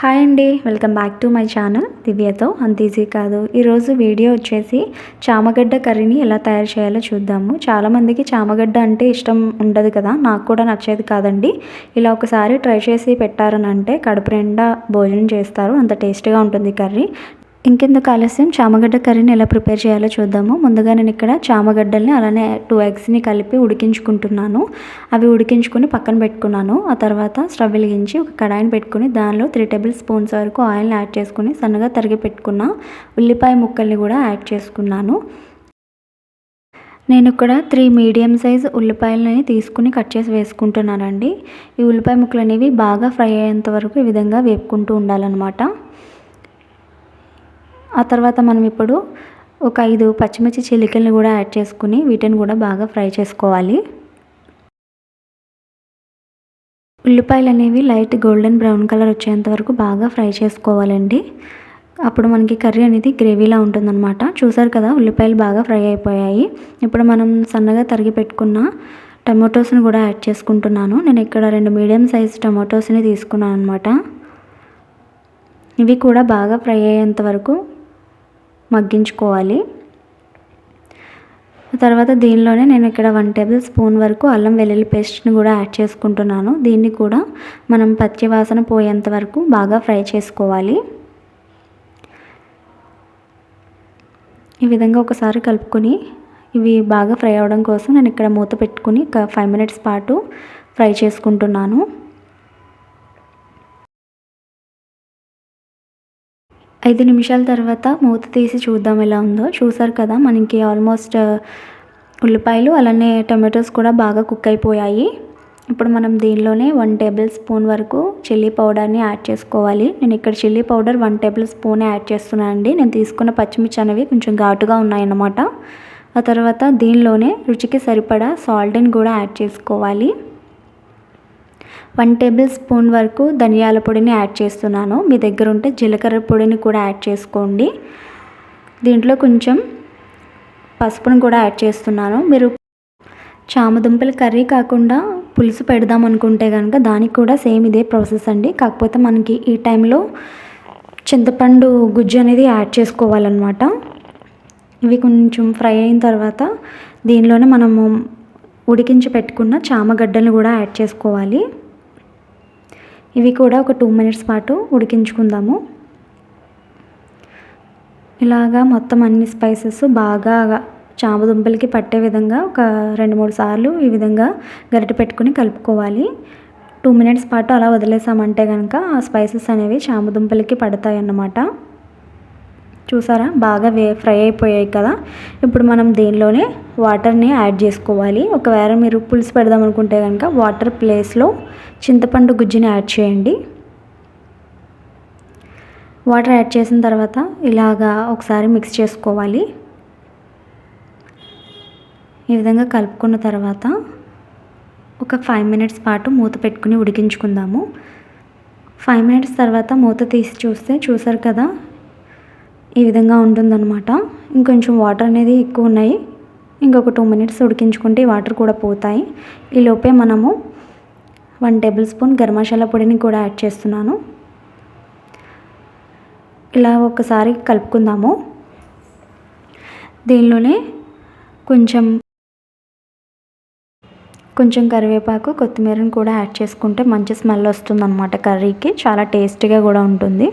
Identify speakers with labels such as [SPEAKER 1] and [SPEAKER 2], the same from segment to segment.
[SPEAKER 1] Hi అండి welcome back to my channel దివ్యతో. అంత easy కాదు. ఈరోజు వీడియో వచ్చేసి చామగడ్డ కర్రీని ఎలా తయారు చేయాలో చూద్దాము. చాలామందికి చామగడ్డ అంటే ఇష్టం ఉండదు కదా నాకు కూడా నచ్చేది కాదండి. ఇలా ఒకసారి ట్రై చేసి పెట్టారని అంటే కడుపు నిండా భోజనం చేస్తారు అంత టేస్ట్గా ఉంటుంది కర్రీ. ఇంకెందుకు ఆలస్యం? చామగడ్డ కర్రీని ఎలా ప్రిపేర్ చేయాలో చూద్దాము. ముందుగా నేను ఇక్కడ చామగడ్డల్ని అలానే టూ ఎగ్స్ని కలిపి ఉడికించుకుంటున్నాను. అవి ఉడికించుకుని పక్కన పెట్టుకున్నాను. ఆ తర్వాత స్టవ్ వెలిగించి ఒక కడాయిని పెట్టుకుని దానిలో త్రీ టేబుల్ స్పూన్స్ వరకు ఆయిల్ని యాడ్ చేసుకుని సన్నగా తరిగి పెట్టుకున్న ఉల్లిపాయ ముక్కల్ని కూడా యాడ్ చేసుకున్నాను. నేను ఇక్కడ త్రీ మీడియం సైజ్ ఉల్లిపాయలని తీసుకుని కట్ చేసి వేసుకుంటున్నానండి. ఈ ఉల్లిపాయ ముక్కలు అనేవి బాగా ఫ్రై అయ్యేంత వరకు ఈ విధంగా వేపుకుంటూ ఉండాలన్నమాట. ఆ తర్వాత మనం ఇప్పుడు ఒక ఐదు పచ్చిమిర్చి చిలికలను కూడా యాడ్ చేసుకుని వీటిని కూడా బాగా ఫ్రై చేసుకోవాలి. ఉల్లిపాయలు అనేవి లైట్ గోల్డెన్ బ్రౌన్ కలర్ వచ్చేంత వరకు బాగా ఫ్రై చేసుకోవాలండి. అప్పుడు మనకి కర్రీ అనేది గ్రేవీలా ఉంటుందన్నమాట. చూసారు కదా ఉల్లిపాయలు బాగా ఫ్రై అయిపోయాయి. ఇప్పుడు మనం సన్నగా తరిగి పెట్టుకున్న టమాటోస్ని కూడా యాడ్ చేసుకుంటున్నాను. నేను ఇక్కడ రెండు మీడియం సైజ్ టమాటోస్ని తీసుకున్నాను అనమాట ఇవి కూడా బాగా ఫ్రై అయ్యేంత వరకు మగ్గించుకోవాలి. తర్వాత దీనిలోనే నేను ఇక్కడ వన్ టేబుల్ స్పూన్ వరకు అల్లం వెల్లుల్లి పేస్ట్ని కూడా యాడ్ చేసుకుంటున్నాను. దీన్ని కూడా మనం పచ్చివాసన పోయేంత వరకు బాగా ఫ్రై చేసుకోవాలి. ఈ విధంగా ఒకసారి కలుపుకొని ఇవి బాగా ఫ్రై అవ్వడం కోసం నేను ఇక్కడ మూత పెట్టుకుని ఒక ఫైవ్ మినిట్స్ పాటు ఫ్రై చేసుకుంటున్నాను. ఐదు నిమిషాల తర్వాత మూత తీసి చూద్దాం ఎలా ఉందో. చూసారు కదా మనకి ఆల్మోస్ట్ ఉల్లిపాయలు అలానే టొమాటోస్ కూడా బాగా కుక్ అయిపోయాయి. ఇప్పుడు మనం దీనిలోనే వన్ టేబుల్ స్పూన్ వరకు చిల్లీ పౌడర్ని యాడ్ చేసుకోవాలి. నేను ఇక్కడ chilli powder one tablespoon add చేస్తున్నాను అండి. నేను తీసుకున్న పచ్చిమిర్చి అనేవి కొంచెం ఘాటుగా ఉన్నాయన్నమాట. ఆ తర్వాత దీనిలోనే రుచికి సరిపడా సాల్ట్ని కూడా యాడ్ చేసుకోవాలి. వన్ టేబుల్ స్పూన్ వరకు ధనియాల పొడిని యాడ్ చేస్తున్నాను. మీ దగ్గర ఉంటే జీలకర్ర పొడిని కూడా యాడ్ చేసుకోండి. దీంట్లో కొంచెం పసుపును కూడా యాడ్ చేస్తున్నాను. మీరు చామదుంపల కర్రీ కాకుండా పులుసు పెడదాం అనుకుంటే కనుక దానికి కూడా సేమ్ ఇదే ప్రాసెస్ అండి. కాకపోతే మనకి ఈ టైంలో చింతపండు గుజ్జు అనేది యాడ్ చేసుకోవాలన్నమాట. ఇవి కొంచెం ఫ్రై అయిన తర్వాత దీనిలోనే మనము ఉడికించి పెట్టుకున్న చామగడ్డలను కూడా యాడ్ చేసుకోవాలి. ఇవి కూడా ఒక టూ మినిట్స్ పాటు ఉడికించుకుందాము. ఇలాగా మొత్తం అన్ని స్పైసెస్ బాగా చామదుంపలకి పట్టే విధంగా ఒక రెండు మూడు సార్లు ఈ విధంగా గరిటె పెట్టుకుని కలుపుకోవాలి. టూ మినిట్స్ పాటు అలా వదిలేసామంటే కనుక ఆ స్పైసెస్ అనేవి చామదుంపలకి పడతాయి అన్నమాట చూసారా? బాగా వే ఫ్రై అయిపోయాయి కదా? ఇప్పుడు మనం దీనిలోనే వాటర్ని యాడ్ చేసుకోవాలి. ఒకవేళ మీరు పులుసు పెడదాం అనుకుంటే కనుక వాటర్ ప్లేస్లో చింతపండు గుజ్జుని యాడ్ చేయండి. వాటర్ యాడ్ చేసిన తర్వాత ఇలాగా ఒకసారి మిక్స్ చేసుకోవాలి. ఈ విధంగా కలుపుకున్న తర్వాత ఒక ఫైవ్ మినిట్స్ పాటు మూత పెట్టుకుని ఉడికించుకుందాము. ఫైవ్ మినిట్స్ తర్వాత మూత తీసి చూస్తే చూసారు కదా? ఈ విధంగా ఉంటుందన్నమాట. ఇంకొంచెం వాటర్ అనేది ఎక్కువ ఉన్నాయి. ఇంకొక టూ మినిట్స్ ఉడికించుకుంటే వాటర్ కూడా పోతాయి. ఈ లోపే మనము one tablespoon garam masala పొడిని కూడా యాడ్ చేస్తున్నాను. ఇలా ఒకసారి కలుపుకుందాము. దీనిలోనే కొంచెం కొంచెం కరివేపాకు కొత్తిమీరను కూడా యాడ్ చేసుకుంటే మంచి స్మెల్ వస్తుందన్నమాట కర్రీకి. చాలా టేస్టీగా కూడా ఉంటుంది.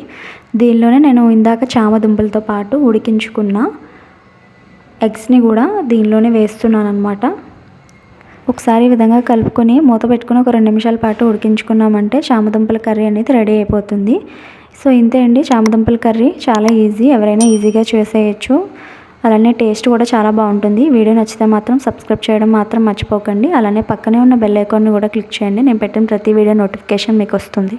[SPEAKER 1] దీనిలోనే నేను ఇందాక చామదుంపలతో పాటు ఉడికించుకున్న ఎగ్స్ని కూడా దీనిలోనే వేస్తున్నాను అనమాట ఒకసారి ఈ విధంగా కలుపుకొని మూత పెట్టుకుని ఒక రెండు నిమిషాల పాటు ఉడికించుకున్నామంటే చామదుంపల కర్రీ అనేది రెడీ అయిపోతుంది. సో ఇంతే అండి. చామదుంపల కర్రీ చాలా ఈజీ. ఎవరైనా ఈజీగా చేసేయచ్చు. అలానే టేస్ట్ కూడా చాలా బాగుంటుంది. వీడియో నచ్చితే మాత్రం సబ్స్క్రైబ్ చేయడం మాత్రం మర్చిపోకండి. అలానే పక్కనే ఉన్న బెల్ ఐకాన్ని కూడా క్లిక్ చేయండి. నేను పెట్టిన ప్రతి వీడియో నోటిఫికేషన్ మీకు వస్తుంది.